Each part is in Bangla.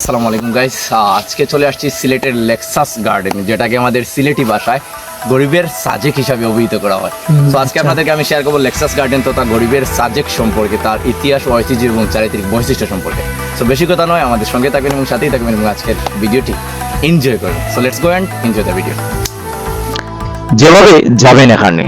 আসসালামু আলাইকুম গাইস আজকে চলে আসছি সিলেটের লেক্সাস গার্ডেন যেটাকে আমাদের সিলেটি ভাষায় গরিবের সাজেক হিসাবে অভিহিত করা হয়। তো আজকে আপনাদেরকে আমি শেয়ার করব লেক্সাস গার্ডেন তথা গরিবের সাজেক সম্পর্কে তার ইতিহাস ঐতিহ্য এবং চারিত্রিক বৈশিষ্ট্য সম্পর্কে। তো বেশি কথা নয় আমাদের সঙ্গে থাকবেন এবং সাথেই থাকবেন এবং আজকের ভিডিওটি এনজয় করবেন so let's go and enjoy the video যেভাবে যাবেন এখানে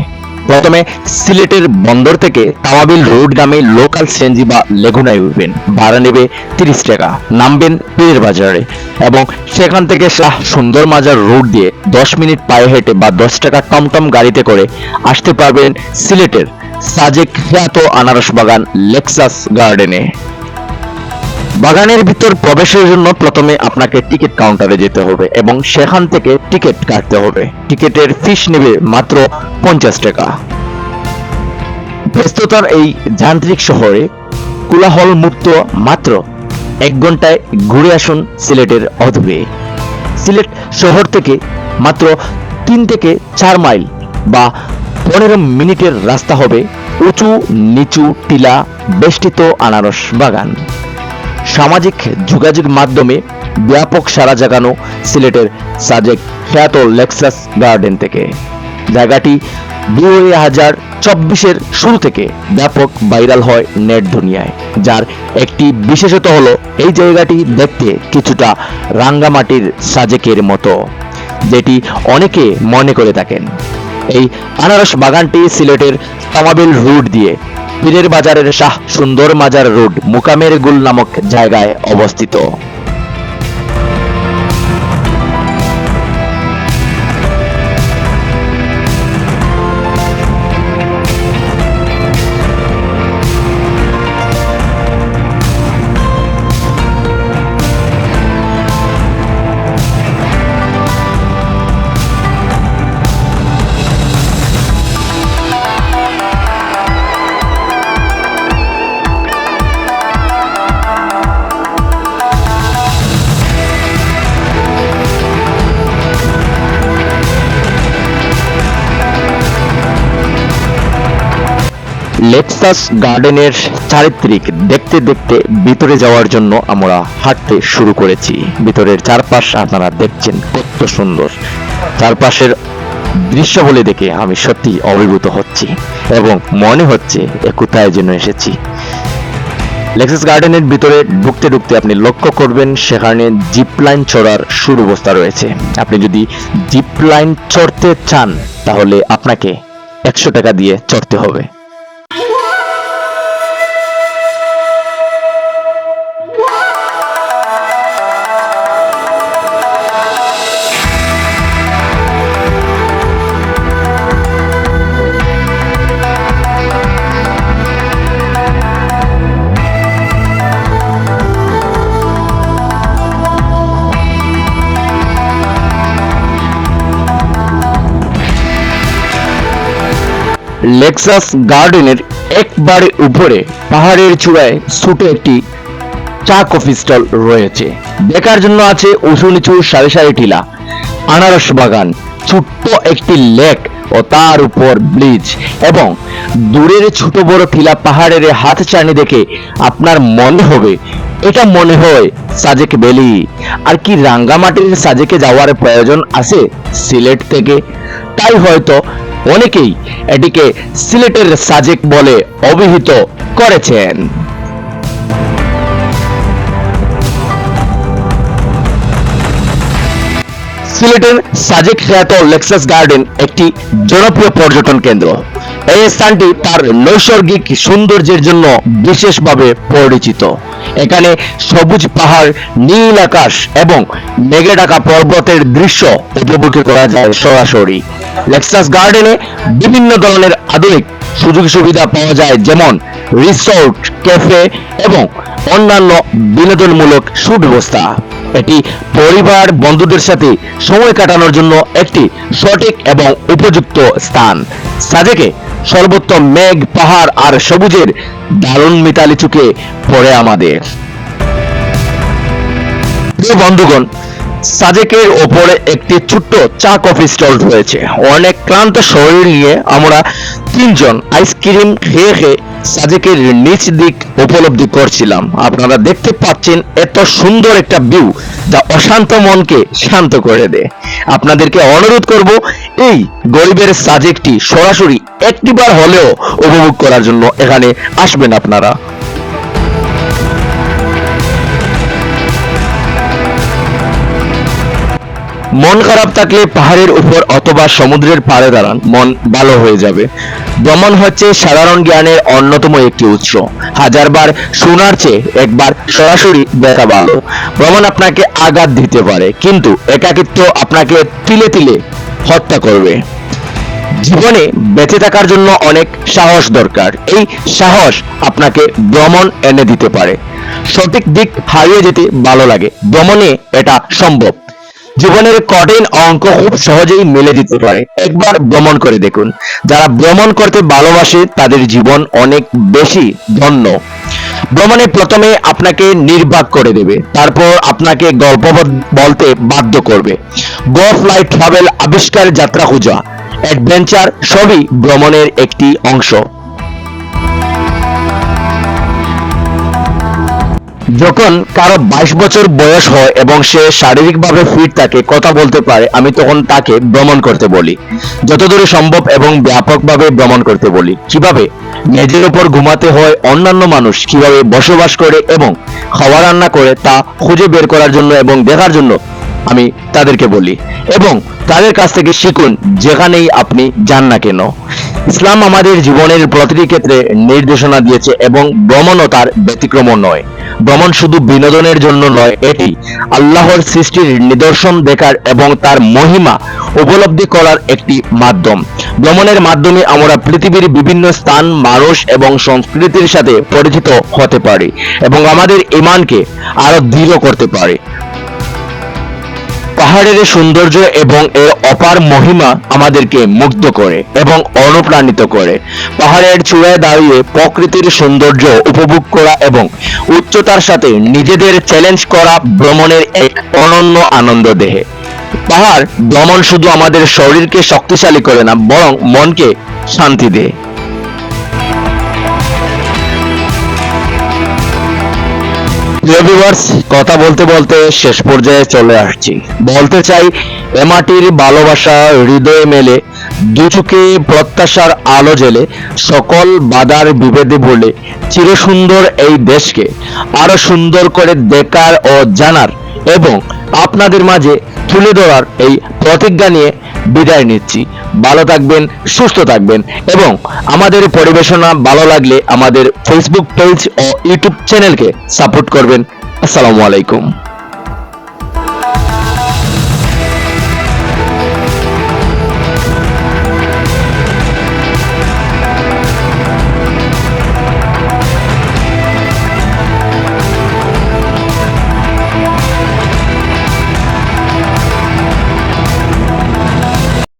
প্রথমে সিলেটের বন্দর থেকে তাওয়াবিল রোড নামে লোকাল সিএনজি বা লেগুনায় উঠবেন। ভাড়া নেবে তিরিশ টাকা। নামবেন পীরের বাজারে এবং সেখান থেকে শাহ সুন্দর মাজার রোড দিয়ে দশ মিনিট পায়ে হেঁটে বা দশ টাকা টমটম গাড়িতে করে আসতে পারবেন সিলেটের সাজেক খ্যাত আনারস বাগান লেক্সাস গার্ডেনে। বাগানের ভিতর প্রবেশের জন্য প্রথমে আপনাকে টিকিট কাউন্টারে যেতে হবে এবং সেখান থেকে টিকিট কাটতে হবে। টিকিটের ফিস নেবে মাত্র পঞ্চাশ টাকা। ব্যস্ততার এই যান্ত্রিক শহরে কোলাহল মুক্ত মাত্র এক ঘন্টায় ঘুরে আসুন সিলেটের অদূরে। সিলেট শহর থেকে মাত্র তিন থেকে চার মাইল বা পনেরো মিনিটের রাস্তা হবে উঁচু নিচু টিলা বেষ্টিত আনারস বাগান। সামাজিক যোগাযোগ মাধ্যমে ব্যাপক সারা জাগানো সিলেটের সাজেক খ্যাত লেক্সাস গার্ডেন থেকে। জায়গাটি দুই হাজার চব্বিশের শুরু থেকে ব্যাপক ভাইরাল হয় নেট দুনিয়ায়, যার একটি বিশেষত হলো এই জায়গাটি দেখতে কিছুটা রাঙ্গামাটির সাজেকের মতো, যেটি অনেকে মনে করে থাকেন। এই আনারস বাগানটি সিলেটের তামাবিল রুট দিয়ে পীরের বাজারের শাহ সুন্দর মাজার রোড মুকামের গুল নামক জায়গায় অবস্থিত। লেক্সাস গার্ডেনের চারিত্রিক দেখতে দেখতে ভিতরে যাওয়ার জন্য আমরা হাঁটতে শুরু করেছি। ভিতরের চারপাশ আপনারা দেখছেন কত সুন্দর। চারপাশের দৃশ্য বলে দেখে আমি সত্যি অভিভূত হচ্ছি এবং মনে হচ্ছে কোথায় যেন এসেছি। লেক্সাস গার্ডেনের ভিতরে ঢুকতে ঢুকতে আপনি লক্ষ্য করবেন, সেখানে জিপ লাইন চড়ার সুব্যবস্থা রয়েছে। আপনি যদি জিপ লাইন চড়তে চান, তাহলে আপনাকে একশো টাকা দিয়ে চড়তে হবে। লেক্সাস গার্ডেনের একবারে উপরে পাহাড়ের চূড়ায় ছোট একটি চা কফি স্টল রয়েছে। দেখার জন্য আছে উঁচু নিচু সারি সারি টিলা, আনারস বাগান, ছোট্ট একটি লেক ও তার উপর ব্রিজ এবং দূরের ছোট বড় টিলা পাহাড়ের হাত চানি দেখে আপনার মনে হবে, এটা মনে হয় সাজেক ভ্যালি। আর কি রাঙ্গামাটির সাজেকে যাওয়ার প্রয়োজন আছে সিলেট থেকে? তাই হয়তো অনেকেই এটিকে সিলেটের সাজেক বলে অভিহিত করেছেন। সিলেটের সাজেক খ্যাত লেক্সাস গার্ডেন একটি জনপ্রিয় পর্যটন কেন্দ্র। এই স্থানটি তার নৈসর্গিক সৌন্দর্যের জন্য বিশেষভাবে পরিচিত। এখানে সবুজ পাহাড়, নীল আকাশ এবং মেঘে ঢাকা পর্বতের দৃশ্য উপভোগ করা যায় সরাসরি। লেক্সাস গার্ডেনে বিভিন্ন ধরনের আধুনিক সুযোগ সুবিধা পাওয়া যায়, যেমন রিসোর্ট ক্যাফে এবং অন্যান্য বিনোদনমূলক সুব্যবস্থা। এটি পরিবার বন্ধুদের সাথে সময় কাটানোর জন্য একটি সঠিক এবং উপযুক্ত স্থান। সাজেকে সর্বত্র মেঘ, পাহাড় আর সবুজের দারুণ মিতালি চুকে পড়ে আমাদের। বন্ধুগণ সাজেকের ওপরে একটি ছোট্ট চা কফি স্টল রয়েছে। অনেক ক্লান্ত শরীর নিয়ে আমরা তিনজন আইসক্রিম খেয়ে খেয়ে সাজেকের নিচ দিক উপলব্ধি করছিলাম। আপনারা দেখতে পাচ্ছেন এত সুন্দর একটা ভিউ যা অশান্ত মনকে শান্ত করে দেয়। আপনাদেরকে অনুরোধ করব, এই গরিবের সাজেকটি সরাসরি একটিবার হলেও উপভোগ করার জন্য এখানে আসবেন আপনারা। মন খারাপ থাকলে পাহাড়ের উপর অথবা সমুদ্রের পাড়ে দাঁড়ান, মন ভালো হয়ে যাবে। ভ্রমণ হচ্ছে সাধারণ জ্ঞানের অন্যতম একটি উৎস। হাজারবার শোনার চেয়ে একবার সরাসরি দেখা ভালো। ভ্রমণ আপনাকে আঘাত দিতে পারে, কিন্তু একাকিত্ব আপনাকে তিলে তিলে হত্যা করবে। জীবনে বেঁচে থাকার জন্য অনেক সাহস দরকার। এই সাহস আপনাকে ভ্রমণ এনে দিতে পারে। সঠিক দিক হারিয়ে যেতে ভালো লাগে। ভ্রমণে এটা সম্ভব। জীবনের কঠিন অঙ্ক খুব সহজেই মেলে দিতে পারে। একবার ভ্রমণ করে দেখুন। যারা ভ্রমণ করতে ভালোবাসে, তাদের জীবন অনেক বেশি ধন্য। ভ্রমণে প্রথমে আপনাকে নির্বাক করে দেবে। তারপর আপনাকে গল্প বলতে বাধ্য করবে। গো ফ্লাইট ট্রাভেল আবিষ্কার যাত্রা খোঁজা। অ্যাডভেঞ্চার সবই ভ্রমণের একটি অংশ। যখন কারও বাইশ বছর বয়স হয় এবং সে শারীরিকভাবে ফিট থাকে, কথা বলতে পারে, আমি তখন তাকে ভ্রমণ করতে বলি। যতদূর সম্ভব এবং ব্যাপকভাবে ভ্রমণ করতে বলি। কীভাবে? মেঝের উপর ঘুমাতে হয় অন্যান্য মানুষ কীভাবে বসবাস করে এবং খাওয়া রান্না করে তা খুঁজে বের করার জন্য এবং দেখার জন্য আমি তাদেরকে বলি। এবং তাদের কাছ থেকে শিখুন, যেখানেই আপনি যান না কেন। ইসলাম আমাদের জীবনের প্রতিটি ক্ষেত্রে নির্দেশনা দিয়েছে এবং ভ্রমণও তার ব্যতিক্রম নয়। ভ্রমণ শুধু বিনোদনের জন্য নয়, এটি আল্লাহর সৃষ্টির নিদর্শন দেখার এবং তার মহিমা উপলব্ধি করার একটি মাধ্যম। ভ্রমণের মাধ্যমে আমরা পৃথিবীর বিভিন্ন স্থান, মানুষ এবং সংস্কৃতির সাথে পরিচিত হতে পারি এবং আমাদের ইমানকে আরও দৃঢ় করতে পারি। পাহাড়ের সৌন্দর্য এবং এর অপার মহিমা আমাদেরকে মুগ্ধ করে এবং অনুপ্রাণিত করে। পাহাড়ের চূড়ায় দাঁড়িয়ে প্রকৃতির সৌন্দর্য উপভোগ করা এবং উচ্চতার সাথে নিজেদের চ্যালেঞ্জ করা ভ্রমণের এক অনন্য আনন্দ দেহে। পাহাড় ভ্রমণ শুধু আমাদের শরীরকে শক্তিশালী করে না, বরং মনকে শান্তি দেয়। Viewers, কথা বলতে বলতে শেষ পর্যায়ে চলে আসছি। বলতে চাই এ মাটির ভালোবাসা হৃদয়ে মেলে দু চোখে প্রত্যাশার আলো জেলে সকল বাধার বিভেদে বলে চিরসুন্দর এই দেশকে আরও সুন্দর করে দেখার ও জানার এবং আপনাদের মাঝে তুলে ধরার এই প্রতিজ্ঞা নিয়ে বিদায় নিচ্ছি। ভালো থাকবেন, সুস্থ থাকবেন এবং আমাদের পরিবেশনা ভালো লাগলে আমাদের ফেসবুক পেজ ও ইউটিউব চ্যানেলকে সাপোর্ট করবেন। আসসালামু আলাইকুম।